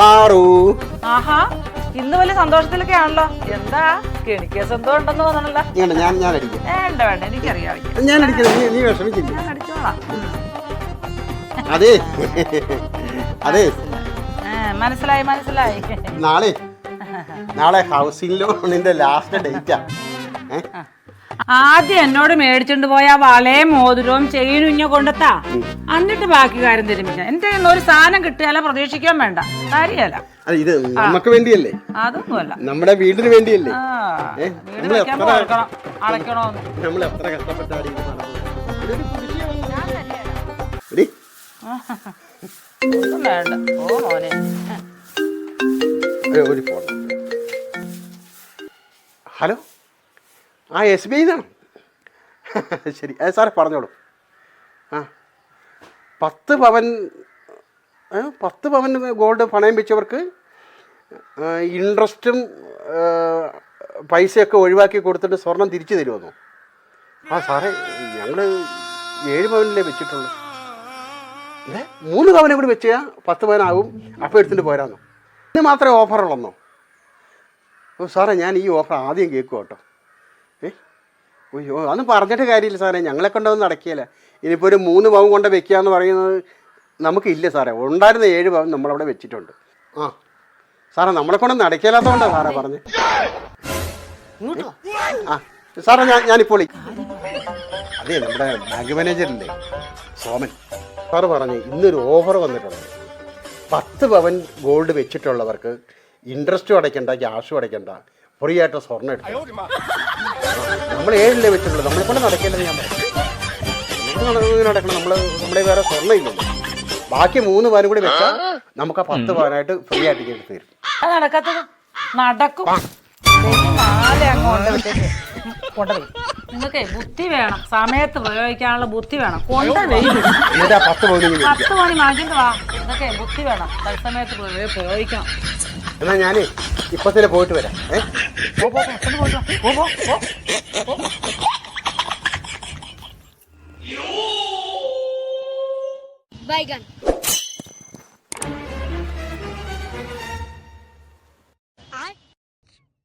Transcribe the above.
പാറു. ആഹാ ഇന്ന് വലിയ സന്തോഷത്തിലൊക്കെ ആണല്ലോ. എന്താ എനിക്ക് എന്തോ ഉണ്ടെന്ന് തോന്നണല്ലോ. ഞാൻ ഞാൻ അടിക്കാം. വേണ്ട വേണ്ട എനിക്കറിയാം. ഞാൻ നീ നീ വിഷമിക്കില്ല? ഞാൻ അടിച്ചോളാം. ഉം. അതെ. അതെ മനസ്സിലായി മനസ്സിലായി. നാളെ നാളെ ഹൗസിംഗ് ലോണിന്റെ ലാസ്റ്റ് ഡേറ്റാ ഏ? ആദ്യം എന്നോട് മേടിച്ചോണ്ട് പോയ ആ വളയും മോതിരവും ചെയിനും ഇഞ്ഞ കൊണ്ടെത്താ. എന്നിട്ട് ബാക്കി കാര്യം തിരുമിക്കാം. എന്റെ കയ്യിൽ നിന്ന് ഒരു സാധനം കിട്ടിയാലോ പ്രതീക്ഷിക്കാൻ വേണ്ട. കാര്യല്ല. അല്ല, ഇത് നമുക്ക് വേണ്ടിയല്ലേ? അതൊന്നുമല്ല. നമ്മുടെ വീടിന് വേണ്ടിയല്ലേ? ആ ഏ, വീട് വെക്കാൻ എത്ര- നമ്മൾ എത്ര ഒന്നും വേണ്ട. ഓ മോനെ. ഒരു- ഒരു ഫോൺ. ഹലോ? ആ എസ് ബി ഐന്നാണ് ശരി. അത് സാറേ പറഞ്ഞോളൂ. ആ. പത്ത് പവൻ പത്ത് പവൻ ഗോൾഡ് പണയം വെച്ചവർക്ക് ഇൻട്രസ്റ്റും പൈസയൊക്കെ ഒഴിവാക്കി കൊടുത്തിട്ട് സ്വർണം തിരിച്ചു തരുമെന്നോ? ആ സാറേ ഞങ്ങൾ ഏഴ് പവനിലേ വെച്ചിട്ടുള്ളൂ. ഏ മൂന്ന് പവനെ കൂടി വെച്ചാൽ പത്ത് പവനാവും അപ്പോൾ എടുത്തിട്ട് പോരാന്നോ? ഇത് മാത്രമേ ഓഫറുള്ളന്നോ ഓ സാറേ ഞാൻ ഈ ഓഫർ ആദ്യം കേൾക്കും കേട്ടോ അയ്യോ അതൊന്നും പറഞ്ഞിട്ട് കാര്യമില്ല സാറേ. ഞങ്ങളെ കൊണ്ടൊന്നും നടക്കിയല്ല ഇനിയിപ്പോൾ ഒരു മൂന്ന് പവൻ കൊണ്ട് വെക്കുക എന്ന് പറയുന്നത് നമുക്കില്ല സാറേ. ഉണ്ടായിരുന്ന ഏഴ് പവൻ നമ്മളവിടെ വെച്ചിട്ടുണ്ട്. ആ. സാറേ നമ്മളെ കൊണ്ട് നടക്കില്ലാത്തതുകൊണ്ടാണ് സാറേ പറഞ്ഞ്. ആ സാറേ ഞാൻ ഞാനിപ്പോൾ അതെ നമ്മുടെ ബാങ്ക് മാനേജറില്ലേ സോമൻ. സാറ് പറഞ്ഞു ഇന്നൊരു ഓഫർ വന്നിട്ടുണ്ട്. പത്ത് പവൻ ഗോൾഡ് വെച്ചിട്ടുള്ളവർക്ക് ഇൻട്രസ്റ്റും അടയ്ക്കണ്ട ക്യാഷും അടയ്ക്കണ്ട. ഫ്രീ ആയിട്ട് സ്വർണം എടുത്തു. നമ്മൾ ഏഴിലേ വെച്ചിട്ടുള്ളത്. നമ്മളെ കൊണ്ട് നടക്കില്ലെന്ന് ഞാൻ പറഞ്ഞു നടക്കണം. നമ്മൾ നമ്മുടെ വേറെ സ്വർണം ഇല്ലല്ലോ ബാക്കി മൂന്ന് പവനും കൂടി വെച്ചാൽ നമുക്ക് ആ പത്ത് പവനായിട്ട് ഫ്രീ ആയിട്ട് എടുത്ത് തരും. അത് നടക്കാത്തത് നടക്കും. ദൈവം നാളെ അങ്ങോട്ട് വിട്ടേക്ക്. കൊണ്ടുപോയി നിങ്ങൾക്ക് ബുദ്ധി വേണം. സമയത്ത് പ്രയോഗിക്കാനുള്ള ബുദ്ധി വേണം. കൊണ്ടുപോയി പത്ത് മണി വാങ്ങിട്ട് വാ. ഇതൊക്കെ ബുദ്ധി വേണം. തത്സമയത്ത് പ്രയോ- ഞാൻ ഞാനേ ഇപ്പൊ തന്നെ പോയിട്ട് വരാം ഏ പോ, പോ, പോ, പോ. Bygone.